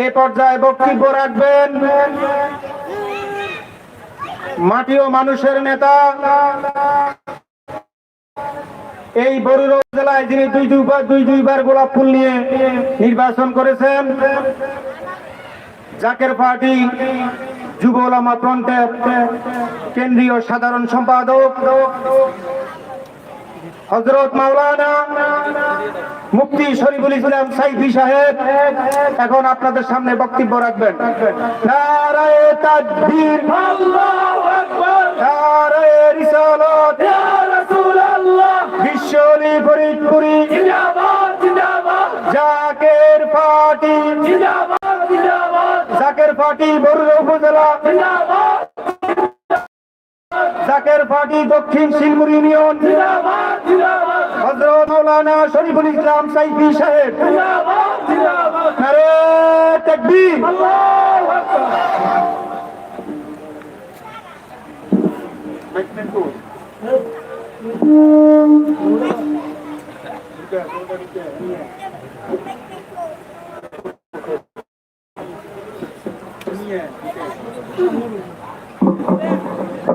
এ পর্যায়ে বক্তব্য রাখবেন মাটি ও মানুষের নেতা, এই বরুড়া জেলায় যিনি দুই দুইবার দুই দুইবার গোলাপ ফুল নিয়ে নির্বাচন করেছেন, জাকের পার্টি যুব ওলামা ফ্রন্টের কেন্দ্রীয় সাধারণ সম্পাদক হজরত মাওলানা মুক্তি শরীফুল ইসলাম সাইফি সাহেব এখন আপনাদের সামনে বক্তব্য রাখবেন। নারায়ে তাকবীর নারায়ে রিসালাত বিশ্বলি ফরিদপুরি জাকের পার্টি জাকের পার্টি বরুড়া উপজেলা জাকের পার্টি দক্ষিণ শিলমুর ইউনিয়ন। হজরত মৌলানা শরীফুল ইসলাম সাইফি সাহেব। তাকবীর।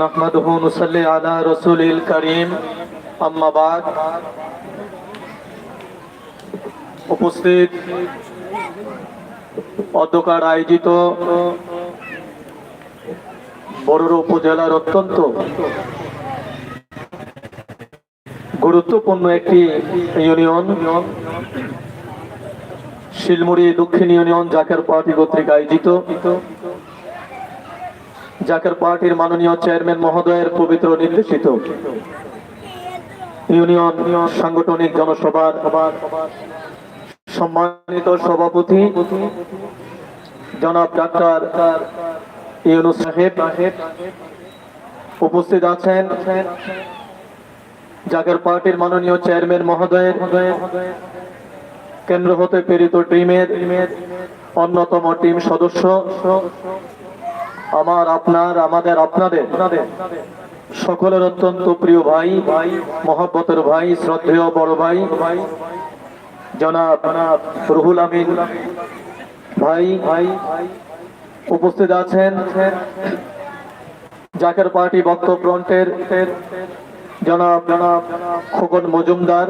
نحمده ونصلي على رسوله الكريم أما بعد উপস্থিত অধ্যকার আয়োজিত বড়ুর উপজেলার অত্যন্ত গুরুত্বপূর্ণ একটি ইউনিয়ন শিলমুড়ি দক্ষিণ ইউনিয়ন জাকের পার্টি কর্তৃক আয়োজিত জাকের পার্টির মাননীয় চেয়ারম্যান মহোদয়ের পবিত্র নির্দেশিত ইউনিয়ন সাংগঠনিক জনসভার সম্মানিত সভাপতি জনাব ডাক্তার ইউনুস সাহেব উপস্থিত আছেন। জাগের পার্টির মাননীয় চেয়ারম্যান মহোদয়ের কেন্দ্র হতে প্রেরিত টিমের অন্যতম টিম সদস্য আমার আপনার, আমাদের আপনাদের। সকলের অত্যন্ত প্রিয় ভাই, মহব্বতের ভাই, শ্রদ্ধেয় বড় ভাই, জনাব রুহুল আমিন ভাই ভাই উপস্থিত আছেন। জাকের পার্টি বক্তব্য ফ্রন্টের জনাব জনাব খোকন মজুমদার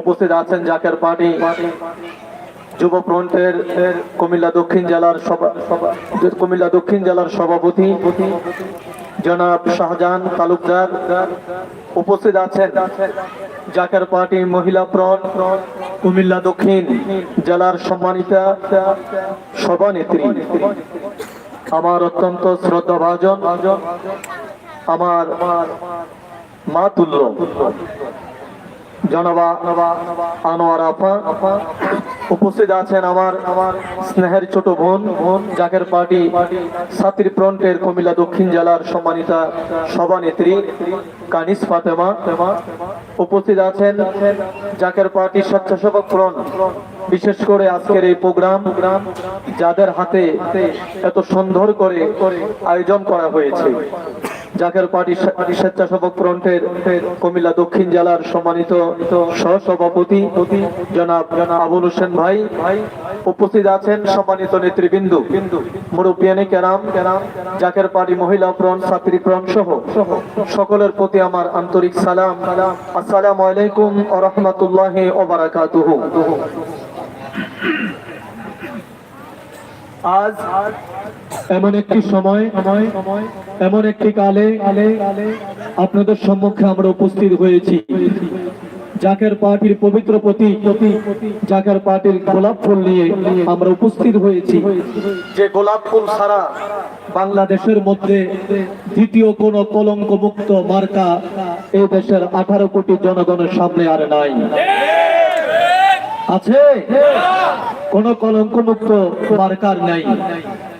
উপস্থিত আছেন জাকের পার্টি যুব ফ্রন্টের কুমিল্লা দক্ষিণ জেলার সভা- কুমিল্লা দক্ষিণ জেলার সভাপতি জনাব শাহজাহান তালুকদার উপস্থিত আছেন। জাকের পার্টি মহিলা ফ্রন্ট, কুমিল্লা দক্ষিণ জেলার সম্মানিতা সভানেত্রী। আমার অত্যন্ত শ্রদ্ধাভাজন, আমার মা তুল্য। জনবা আনোয়ার উপস্থিত আছেন আমার আমার স্নেহের ছোট বোন বোন জাকের পার্টি সাতির ফ্রন্টের কুমিল্লা দক্ষিণ জেলার সম্মানিতা সভানেত্রী কানিস ফাতেমা উপস্থিত আছেন জাকের পার্টি স্বেচ্ছাসেবক ফ্রন্ট। বিশেষ করে আজকের এই প্রোগ্রাম যাদের হাতে এত সুন্দর করে আয়োজন করা হয়েছে। জাকের পার্টি স্বেচ্ছাসেবক ফ্রন্টের কুমিল্লা দক্ষিণ জেলার সম্মানিত সহসভাপতি জনাব জনাব আবুল হোসেন ভাই উপস্থিত আছেন সম্মানিত নেতৃবৃন্দ মুরব্বিয়ানি কেরাম, জাকের পার্টি মহিলা ফ্রন্ট, ছাত্রী ফ্রন্ট সহ সকলের প্রতি আমার আন্তরিক সালাম। আসসালামু আলাইকুম ও রহমতুল্লাহ ও বারাকাতুহু। আজ এমন একটি সময় সময় এমন একটি কালে কালে আপনাদের সম্মুখে আমরা উপস্থিত হয়েছি। জাকের পার্টির পবিত্র প্রতীক জাকের পার্টির গোলাপ ফুল নিয়ে আমরা উপস্থিত হয়েছি। যে গোলাপ ফুল ছাড়া বাংলাদেশের মধ্যে দ্বিতীয় কোন কলঙ্ক মুক্ত মার্কা এই দেশের আঠারো কোটি জনগণের সামনে আর নাই। আছে? কোন কলঙ্ক মুক্ত মার্কার নাই।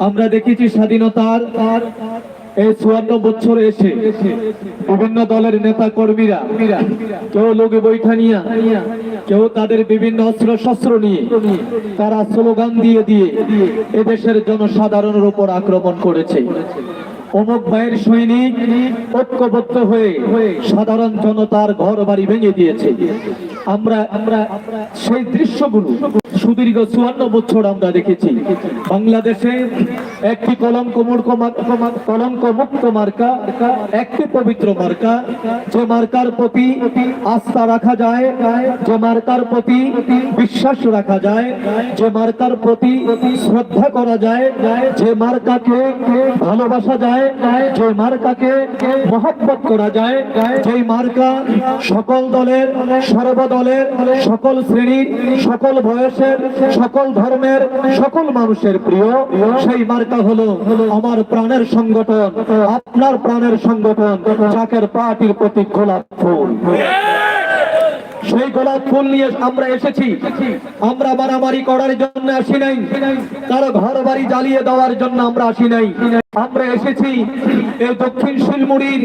আমরা দেখেছি স্বাধীনতার এই চুয়ান্ন বছর এসে বিভিন্ন দলের নেতা কর্মীরা কেউ লোকে বৈঠা নিয়ে, কেউ তাদের বিভিন্ন অস্ত্র শস্ত্র নিয়ে তারা স্লোগান দিয়ে দিয়ে এদেশের জনসাধারণের উপর আক্রমণ করেছে। অমুক ভাইয়ের সৈনিক ঐক্যবদ্ধ হয়ে সাধারণ জনতার ঘর বাড়ি ভেঙে দিয়েছে। আমরা আমরা সেই দৃশ্যগুলো সুদীর্ঘ চুয়ান্ন বছর আমরা দেখেছি। বাংলাদেশে একটি কলঙ্ক কলঙ্ক মুক্ত মার্কা, একটি পবিত্র মার্কা। যে মার্কার প্রতি আস্থা রাখা যায়, যে মার্কার প্রতি বিশ্বাস রাখা যায়, যে মার্কার প্রতি শ্রদ্ধা করা যায়, যে মার্কাকে ভালোবাসা যায়, যে মার্কাকে মহব্বত করা যায় যে মার্কা সকল দলের, সর্বদলের, সকল শ্রেণির, সকল বয়সের, সকল ধর্মের, সকল মানুষের প্রিয়, সেই মার্কা হলো আমার প্রাণের সংগঠন, আপনার প্রাণের সংগঠন চাকের পার্টির প্রতীক গোলাপ ফুল। সেই গোলাপ ফুল নিয়ে আমরা এসেছি। আমরা মারামারি করার জন্য আসি নাই। কারও ঘর বাড়ি জ্বালিয়ে দেওয়ার জন্য আমরা আসি নাই। আমরা এসেছি এই দক্ষিণ শিলমুড়ির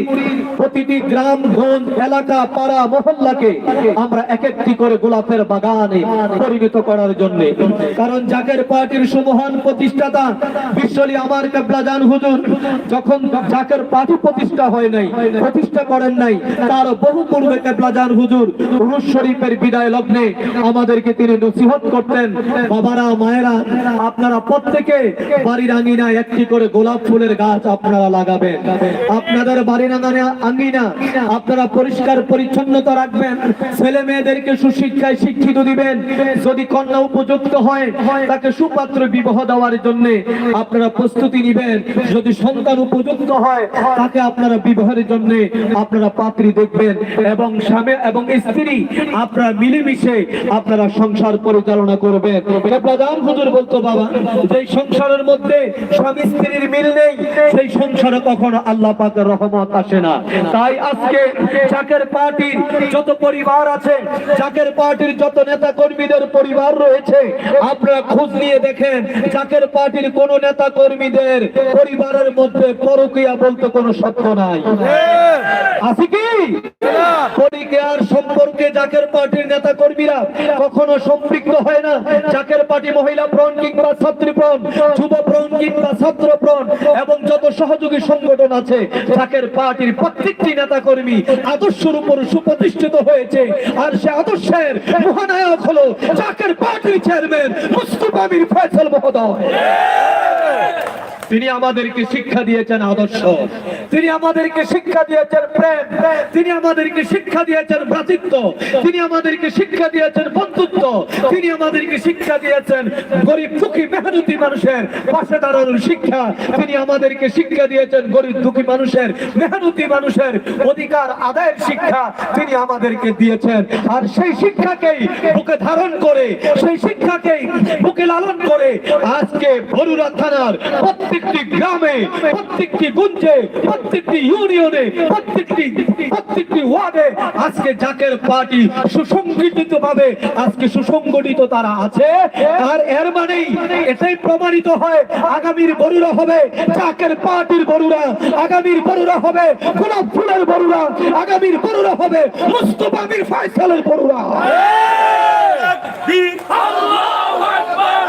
প্রতিটি গ্রাম, গঞ্জ, এলাকা, পাড়া, মহল্লাকে আমরা এক একটি করে গোলাপের বাগানে পরিণত করার জন্য। কারণ জাকের পার্টির সুমহান প্রতিষ্ঠাতা বিশ্বলি আমার কেবলাজান হুজুর, যখন জাকের পার্টি প্রতিষ্ঠা হয় নাই, প্রতিষ্ঠা করেন নাই, তার বহু পূর্বে কেবলাজান হুজুর রুশ শরীফের বিদায় লগ্নে আমাদেরকে তিনি নসিহত করতেন, বাবারা, মায়েরা, আপনারা প্রত্যেকে বাড়ির আঙ্গিনায় একটি করে গোলাপ ফুলের গাছ আপনারা লাগাবেন। আপনাদের বাড়ির আঙ্গিনা আঙ্গিনা। আপনারা পরিষ্কার পরিচ্ছন্নতা রাখবেন। ছেলে মেয়েদেরকে সুশিক্ষায় শিক্ষিত দিবেন। যদি কন্যা উপযুক্ত হয়, তাকে সুপাত্র বিবাহ দেওয়ার জন্য আপনারা প্রস্তুতি নিবেন। যদি সন্তান উপযুক্ত হয়, তাকে আপনারা বিবাহের জন্য আপনারা পাত্রী দেখবেন। এবং স্বামী এবং স্ত্রী আপনারা মিলেমিশে আপনারা সংসার পরিচালনা করবেন। প্রধান হুজুর বলতো বাবা, যে সংসারের মধ্যে স্বামী স্ত্রীর মিল নেই সেই সংসারে কখনো আল্লাহ পাকের রহমত আসে না। তাই আজকে চাকের পার্টির যত পরিবার আছে চাকের পার্টির যত নেতা কর্মীদের পরিবার রয়েছে, আপনারা খোঁজ নিয়ে দেখেন চাকের পার্টির কোন নেতা কর্মীদের পরিবারের মধ্যে পরকিয়া বলতে কোনো সত্য নাই। আছে কি? পরিকেয়ার সম্পর্কে জাকের পার্টির নেতা কর্মীরা কখনো সম্পৃক্ত হয় না। জাকের পার্টি মহিলা প্রণ কিংবা ছাত্রী যুব প্রণ কিংবা ছাত্র প্রণ এবং যত সহযোগী সংগঠন আছে জাকের পার্টির প্রত্যেকটি নেতা কর্মী আদর্শের উপর সুপ্রতিষ্ঠিত হয়েছে, আর সে আদর্শের মহানায়ক হলো জাকের পার্টির চেয়ারম্যান মুস্তফা আমির ফয়সাল মহোদয়। তিনি আমাদেরকে শিক্ষা দিয়েছেন আদর্শ, তিনি আমাদেরকে শিক্ষা দিয়েছেন প্রেম, তিনি আমাদেরকে শিক্ষা দিয়েছেন ভ্রাতৃত্ব, তিনি আমাদেরকে শিক্ষা দিয়েছেন বন্ধুত্ব, তিনি আমাদেরকে শিক্ষা দিয়েছেন গরিব দুঃখী মেহনতি মানুষের পাশে দাঁড়ানোর শিক্ষা, তিনি আমাদেরকে শিক্ষা দিয়েছেন গরিব দুঃখী মানুষের, মেহনতি মানুষের অধিকার, আদায়ের শিক্ষা তিনি আমাদেরকে দিয়েছেন। আর সেই শিক্ষাকেই বুকে ধারণ করে, সেই শিক্ষাকেই বুকে লালন করে আজকে বরুরা থানার প্রত্যেকটি গ্রামে, প্রত্যেকটি গুঞ্জে, প্রত্যেকটি ইউনিয়নে, প্রত্যেকটি প্রত্যেকটি ওয়ার্ডে আজকে জাকের পার্টি সুসংগঠিত ভাবে আজকে সুসংগঠিত তারা আছে। আর এর মানেই এটাই প্রমাণিত হয়, আগামীর বরুরা হবে। জাকের পার্টির বরুরা আগামীর বরুরা হবে গোলাপ ফুলের বরুরা আগামীর বরুরা হবে মুস্তফা আমির ফয়সালের তাকবীর আল্লাহু আকবার।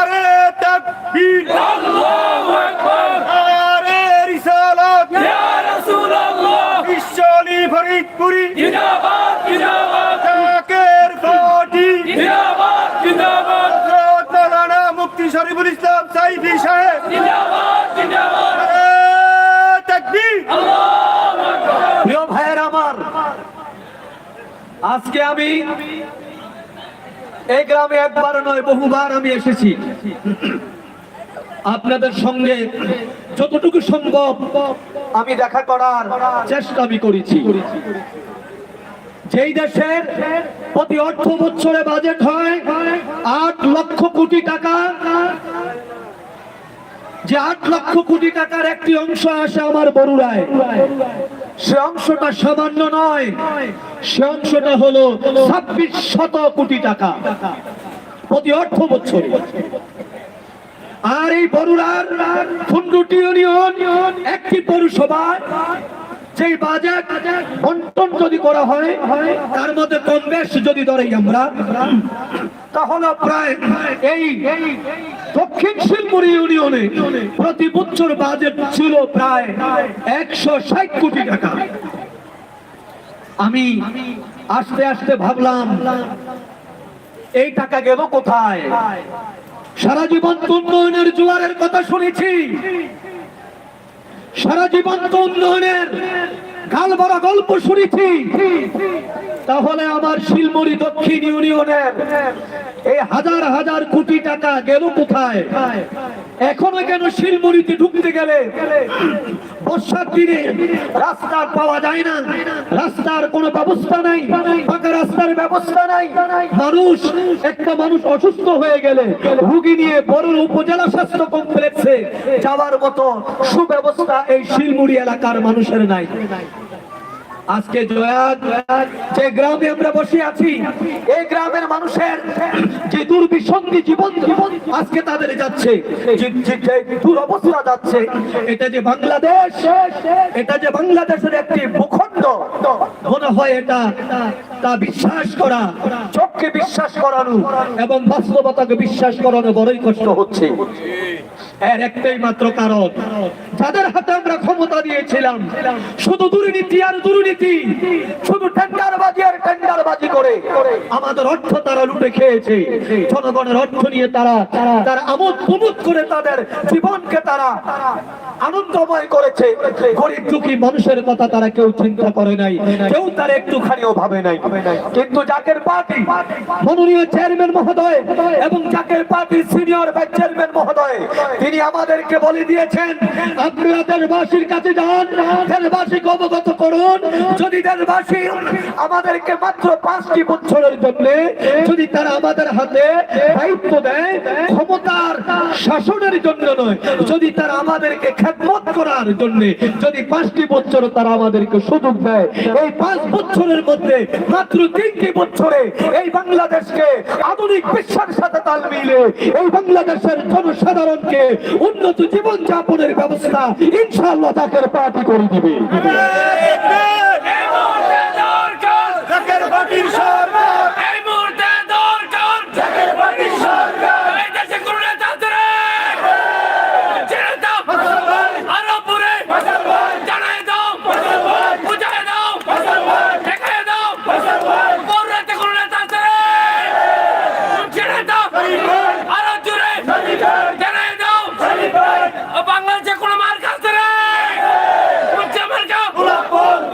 আরে তাকবীর আল্লাহু আকবার। আরে রিসালাত। ইয়া রাসূলুল্লাহ। বিশ্বলি ফরিদপুরি জিন্দাবাদ। মুফতি ইসলাম সাইফি সাহেব। প্রিয় ভাইয়ের আমার আজকে আমি এই গ্রামে একবার নয় বহুবার আমি এসেছি। আপনাদের সঙ্গে যতটুকু সম্ভব আমি দেখা করার চেষ্টা আমি করেছি। যেই দেশের প্রতি অর্থ বছরে বাজেট হয় আট লক্ষ কোটি টাকা, যে আট লক্ষ কোটি টাকার একটি অংশ আসে আমার বরুড়ায়। সে অংশটা সামান্য নয়, সে অংশটা হলো ছাব্বিশ শত কোটি টাকা প্রতি অর্থ বছরে। আর এই বরুড়ার ইউনিয়ন একটি পৌরসভায় যেই বাজেট বন্টন যদি করা হয়, তার মধ্যে কম বেশ যদি আমরা, তাহলে প্রায় এই দক্ষিণ ইউনিয়নে প্রতি বছর বাজেট ছিল প্রায় একশো ষাট কোটি টাকা। আমি আস্তে আস্তে ভাবলাম, এই টাকা গেল কোথায়? সারা জীবন উন্নয়নের জোয়ারের কথা শুনেছি। সারা জীবন উন্নয়নের গাল বড় গল্প শুনেছি। তাহলে আমার শিলমুড়ি দক্ষিণ ইউনিয়নের এই হাজার হাজার কোটি টাকা গেল কোথায়? এখনও কেন শিলমুড়িতে ঢুকতে গেলে? বর্ষার দিনে রাস্তা পাওয়া যায় না। রাস্তার কোনো ব্যবস্থা নাই পাকা রাস্তার ব্যবস্থা নাই। মানুষ, একটা মানুষ অসুস্থ হয়ে গেলে রুগী নিয়ে বড় উপজেলা স্বাস্থ্য কমপ্লেক্সে যাওয়ার মতো সুব্যবস্থা এই শিলমুড়ি এলাকার মানুষের নাই। আজকে যে গ্রামে আমরা বসে আছি, এই গ্রামের মানুষের যে দুর্বিসন্ধি জীবন আজকে তাদের যাচ্ছে দুরবস্থা যাচ্ছে, এটা যে বাংলাদেশ, এটা যে বাংলাদেশের একটি ভূখণ্ড, মনে হয় এটা তা বিশ্বাস করা, চোখকে বিশ্বাস করানো এবং বাস্তবতাকে বিশ্বাস করানো বড়ই কষ্ট হচ্ছে। এর একটাই মাত্র কারণ, যাদের হাতে আমরা ক্ষমতা দিয়েছিলাম, শুধু দুর্নীতি আর দুর্নীতি শুধু টেন্ডার আর টেন্ডারবাজি করে। আমাদের অর্থ তারা লুটে খেয়েছে। জনগণের অর্থ নিয়ে তারা তারা আমোদ প্রমোদ করে তাদের জীবনকে তারা আনন্দময় করেছে। গরিব দুঃখী মানুষের কথা তারা কেউ চিন্তা করে নাই। কেউ তার একটুখানিও ভাবে নাই। কিন্তু জাকের পার্টি, মাননীয় চেয়ারম্যান মহোদয় এবং জাকের পার্টির সিনিয়র ভাইস চেয়ারম্যান মহোদয়, তিনি আমাদেরকে বলে দিয়েছেন আপনারা দেশবাসীর কাছে যান, দেশবাসীকে অবগত করুন। যদি দেশবাসী আমাদেরকে মাত্র পাঁচটি বছরের জন্য যদি তারা আমাদের হাতে দায়িত্ব দেয়, ক্ষমতার শাসনের জন্য নয়, যদি তারা আমাদেরকে খেদমত করার জন্য যদি পাঁচটি বছর তারা আমাদেরকে সুযোগ দেয়, এই পাঁচ বছরের মধ্যে মাত্র তিনটি বছরে এই বাংলাদেশকে আধুনিক বিশ্বের সাথে তাল মিলে এই বাংলাদেশের জনসাধারণকে উন্নত জীবন যাপনের ব্যবস্থা ইনশাআল্লাহ তাকের পার্টি করে দিবে। সরকার। এই মুহূর্তে দরকার। জাতীয় পার্টির সরকার এই দেশে কোনো নেতা আছে রে? ছেড়ে দাও। আরও পুরে। জানাই দাও। বুঝাই দাও। দেখাই দাও। কোন রাতে কোনো নেতা আছে রে? ছেড়ে দাও। আরও জোরে। জানাই দাও। ও বাংলাদেশে কোনো মার্কা আছে রে? কোনটা মার্কা?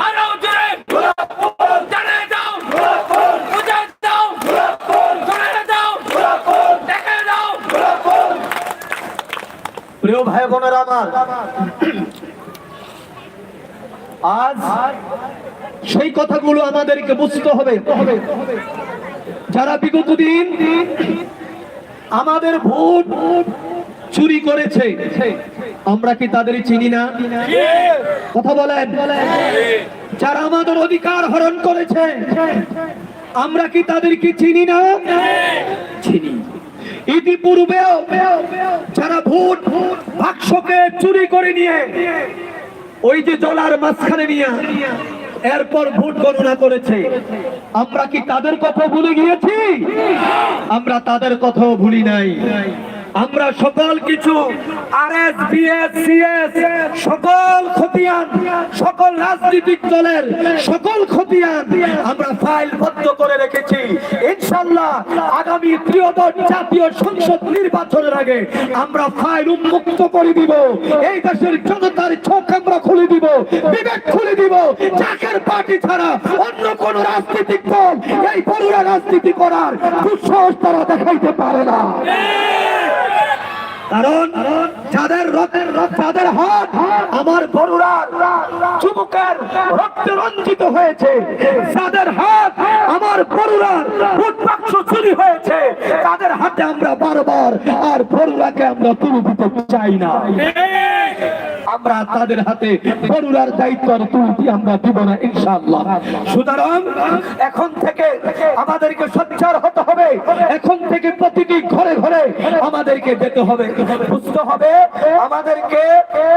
আরও জোরে। জানাই দাও। বুঝাই দাও। জানাই দাও। দেখাই দাও। প্রিয় ভাই বোনেরা আমার আজ সেই কথাগুলো আমাদেরকে বুঝতে হবে। যারা বিগত দিন আমাদের ভোট চুরি করেছে, আমরা কি তাদের চিনি না? কথা বলেন। যারা আমাদের অধিকার হরণ করেছে, আমরা কি তাদেরকে চিনি না? চিনি। ইতিপূর্বেও যারা ভোট বাক্সকে চুরি করে নিয়ে, ওই যে জলার মাঝখানে নিয়ে এরপর ভোট গণনা করেছে। আমরা কি তাদের কথা ভুলে গিয়েছি? আমরা তাদের কথাও ভুলি নাই। আমরা সকল কিছু আর এস বিএস, সিএস, সকল খতিয়ান, সকল রাজনৈতিক দলের সকল খতিয়ান আমরা ফাইল বদ্ধ করে রেখেছি। ইনশাল্লাহ আগামী ত্রিয়দশ জাতীয় সংসদ নির্বাচনের আগে আমরা ফাইল উন্মুক্ত করে দিব। এই দেশের জনতার চোখ আমরা খুলে দিব, বিবেক খুলে দিব। চাকের পার্টি ছাড়া অন্য কোন রাজনৈতিক দল এই বড়ুরা রাজনীতি করার দুঃসাহস তারা দেখাইতে পারে না। কারণ যাদের রক্তের যাদের হাত আমার বড়ুরা চুমুকের রক্তে রঞ্জিত হয়েছে। যাদের হাত আমার ভোট বাক্স চুরি হয়েছে। তাদের হাতে আমরা বারবার আর বড়ুরাকে আমরা তুলে দিতে চাই না। আমরা তাদের হাতে বরুরার দায়িত্ব তুলতি আমরা দিব না, ইনশাআল্লাহ। সুতরাং এখন থেকে আমাদেরকে সচ্চার হতে হবে। এখন থেকে প্রতিটি ঘরে ঘরে আমাদেরকে যেতে হবে। বুঝতে হবে, আমাদেরকে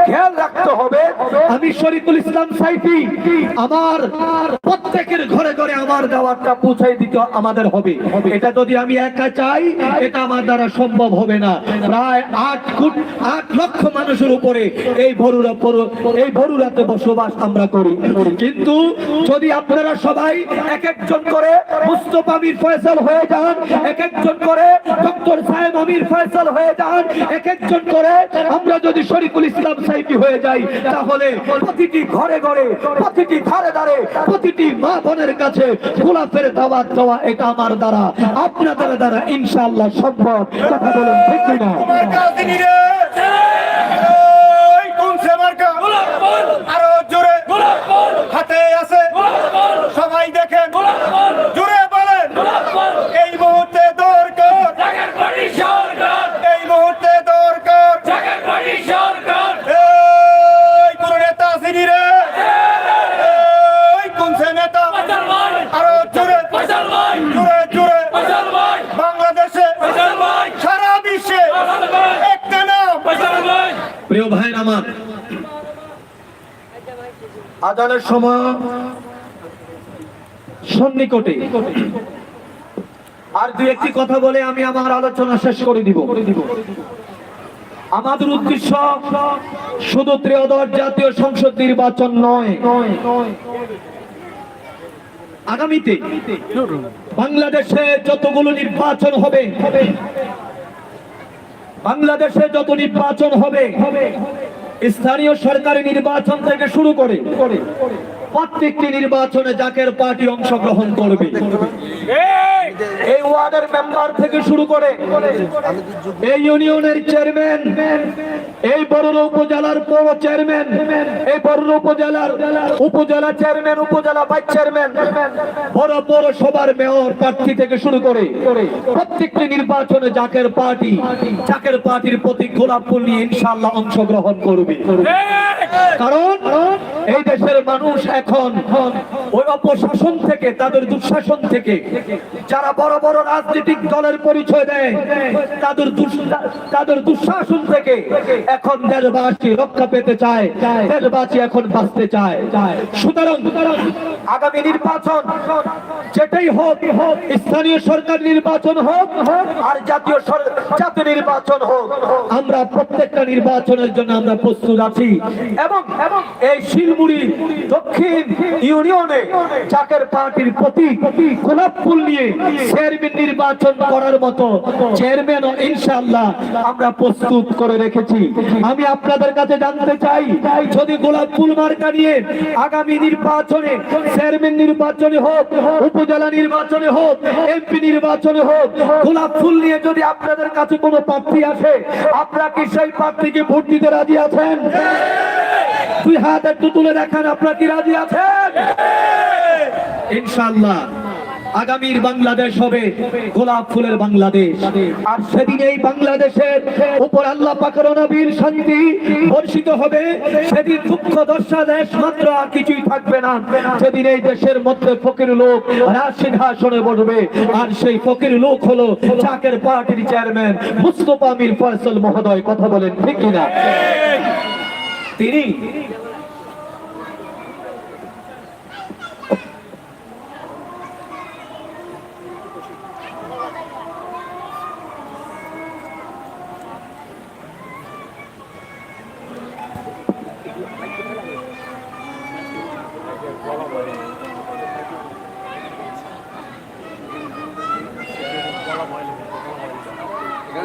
খেয়াল রাখতে হবে। আমি শরীফুল ইসলাম সাইফি, আমার প্রত্যেকের ঘরে ঘরে আমার দাওয়াতটা পৌঁছাই দিতে আমাদের হবে। এটা যদি আমি একা চাই, এটা আমার দ্বারা সম্ভব হবে না। প্রায় আট কোটি আট লক্ষ মানুষের উপরে এই বরুরা এই বরুরাতে বসবাস আমরা করি। কিন্তু যদি আপনারা সবাই এক একজন করে মুস্তফা আমির ফয়সাল হয়ে যান, এক একজন করে ডক্টর সাহেব আমির ফয়সাল হয়ে যান, এক একজন করে আমরা যদি শরীফুল ইসলাম সাইফি হয়ে যাই, তাহলে প্রতিটি ঘরে ঘরে, প্রতিটি ধারে ধারে, প্রতিটি মা বোনের কাছে গোলাপের দাওয়াত দেওয়া, এটা আমার দ্বারা। আপনাদের দ্বারা ইনশাআল্লাহ সম্ভব। কথা বলুন ঠিক কিনা মার্কা তিনি রে ওই কোন সে মার্কা গোলাপ ফুল আরও জোরে গোলাপ ফুল হাতে আছে গোলাপ ফুল সবাই দেখেন গোলাপ ফুল জোরে বলেন গোলাপ ফুল এই মুহূর্তে দরকার জাগের পার্টি সরকার এই মুহূর্তে দরকার জাগের পার্টি সরকার এই কোন নেতা আসেনি রে এই কোন সে নেতা ফয়সাল ভাই আরও জোরে ফয়সাল ভাই জোরে জোরে ফয়সাল ভাই বাংলাদেশে ফয়সাল ভাই সারা বিশ্বে ফয়সাল ভাই একটা নাম ফয়সাল ভাই প্রিয় ভাই আমার। আজানের সময় সন্নিকটে। আর দুই একটি কথা বলে আমি আমার আলোচনা শেষ করে দিব। আমাদের উদ্দেশ্য শুধু ত্রয়োদশ জাতীয় সংসদ নির্বাচন নয়। আগামীতে বাংলাদেশে যতগুলো নির্বাচন হবে, বাংলাদেশে যত নির্বাচন হবে স্থানীয় সরকারি নির্বাচন থেকে শুরু করে। প্রত্যেকটি নির্বাচনে জাকের পার্টি অংশগ্রহণ করবে। এই! ওয়ার্ডের মেম্বার থেকে শুরু করে এই ইউনিয়নের চেয়ারম্যান এই বড়ুর উপজেলার পৌর চেয়ারম্যান এই বড়ুর উপজেলার উপজেলা চেয়ারম্যান উপজেলা ভাইস চেয়ারম্যান বড় বড় সবার মেয়র প্রার্থী থেকে শুরু করে প্রত্যেকটি নির্বাচনে জাকের পার্টি জাকের পার্টির প্রতি গোলাপ ফুল নিয়ে ইনশাআল্লাহ অংশগ্রহণ করবে। কারণ এই দেশের মানুষ এখন ওই অপশাসন থেকে, তাদের দুঃশাসন থেকে যারা বড় বড় রাজনৈতিক দলের পরিচয় দেয়, তাদের তাদের দুঃশাসন থেকে এখন দেশবাসী রক্ষা পেতে চায়, দেশবাসী এখন বাঁচতে চায়। সুতরাং আগামী নির্বাচন যেটাই হোক, স্থানীয় সরকার নির্বাচন হোক আর জাতীয় জাতীয় নির্বাচন হোক, আমরা প্রত্যেকটা নির্বাচনের জন্য আমরা প্রস্তুত আছি। এবং এবং এই শিলমুড়ি দক্ষিণ ইউনিয়নে চাকের পার্টির প্রতি গোলাপ ফুল নিয়ে চেয়ারম্যান নির্বাচন করার মতো চেয়ারম্যান ইনশাআল্লাহ আমরা প্রস্তুত করে রেখেছি। আমি আপনাদের কাছে জানতে চাই, যদি গোলাপ ফুল মার্কা নিয়ে আগামী নির্বাচনে চেয়ারম্যান নির্বাচনে হোক, উপজেলা নির্বাচনে হোক, এমপি নির্বাচনে হোক, গোলাপ ফুল নিয়ে যদি আপনাদের কাছে কোনো প্রার্থী আসে, আপনারা কি সেই প্রার্থীকে ভোট দিতে রাজি আছেন? দুই হাত একটু তুলে দেখান, আপনারা কি রাজি আছেন? ইনশাআল্লাহ আগামীর বাংলাদেশ হবে গোলাপ ফুলের বাংলাদেশ। আর সেদিন এই বাংলাদেশের উপর আল্লাহ পাকের নবীর শান্তি বর্ষিত হবে। সেদিন দুঃখ দশা দেশ মাত্র আর কিছুই থাকবে না। সেদিন এই দেশের মধ্যে ফকির লোক সিংহাসনে বসবে। আর সেই ফকির লোক হলো চাকের পার্টির চেয়ারম্যান মুস্তফা আমির ফয়সল মহোদয়। কথা বলেন ঠিক কিনা? তিনি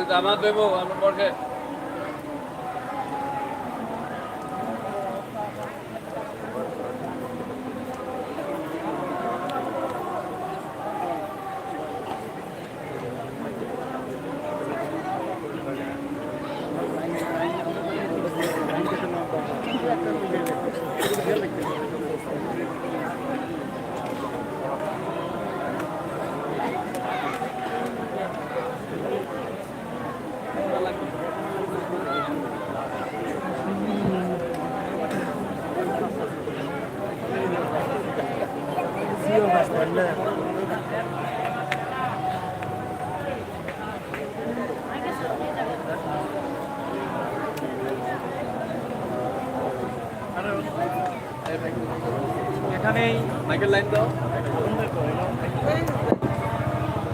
জামা দেবো আমরা পরে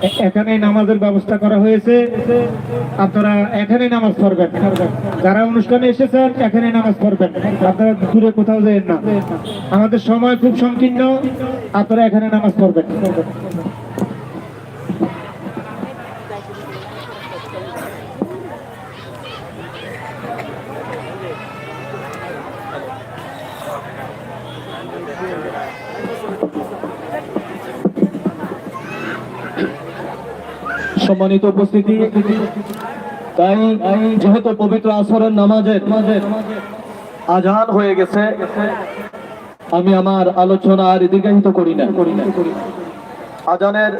এ- এখানেই নামাজের ব্যবস্থা করা হয়েছে। আপনারা এখানে নামাজ পড়বেন। যারা অনুষ্ঠানে এসেছেন এখানে নামাজ পড়বেন। আপনারা দূরে কোথাও যেন না। আমাদের সময় খুব সংকীর্ণ। আপনারা এখানে নামাজ পড়বেন। সম্মানিত উপস্থিতি। তাই যেহেতু পবিত্র আসরের নামাজের আজান হয়ে গেছে, আমি আমার আলোচনা আর দীর্ঘায়িত করি না। করি না আজানের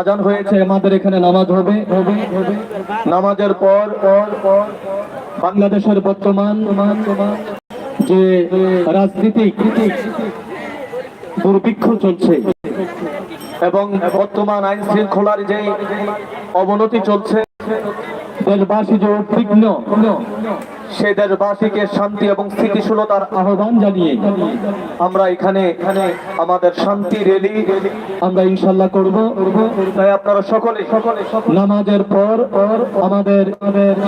আজান হয়েছে, আমাদের এখানে নামাজ হবে। নামাজের পর পর পর বাংলাদেশের বর্তমান যে রাজনীতিক দুর্ভিক্ষ চলছে এবং বর্তমান আইন শৃঙ্খলার যে অবনতি চলছে দেশবাসী যে উদ্বিগ্ন সে দেশবাসীকে শান্তি এবং স্থিতিশীলতার আহ্বান জানিয়ে আমরা এখানে এখানে আমাদের শান্তি রেলি আমরা ইনশাল্লাহ করব। তাই আপনারা সকলে সকলে নামাজের পর আমাদের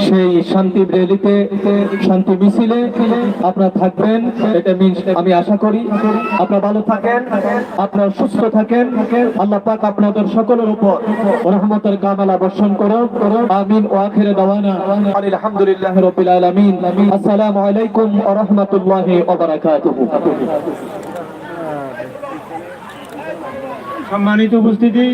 সেই শান্তি রেলিতে শান্তি মিছিলে আপনারা থাকবেন। এটা মিন- আমি আশা করি আপনারা ভালো থাকেন আপনারা সুস্থ থাকেন। আল্লাহ পাক আপনাদের সকলের উপর রহমতের কামালা বর্ষণ করো আমিন। ও আখিরে দাওয়ানা। আলহামদুলিল্লাহ। রাব্বিল আলামিন আসসালামু আলাইকুম ওয়া রাহমাতুল্লাহি ওয়া বারাকাতুহু সম্মানিত উপস্থিতি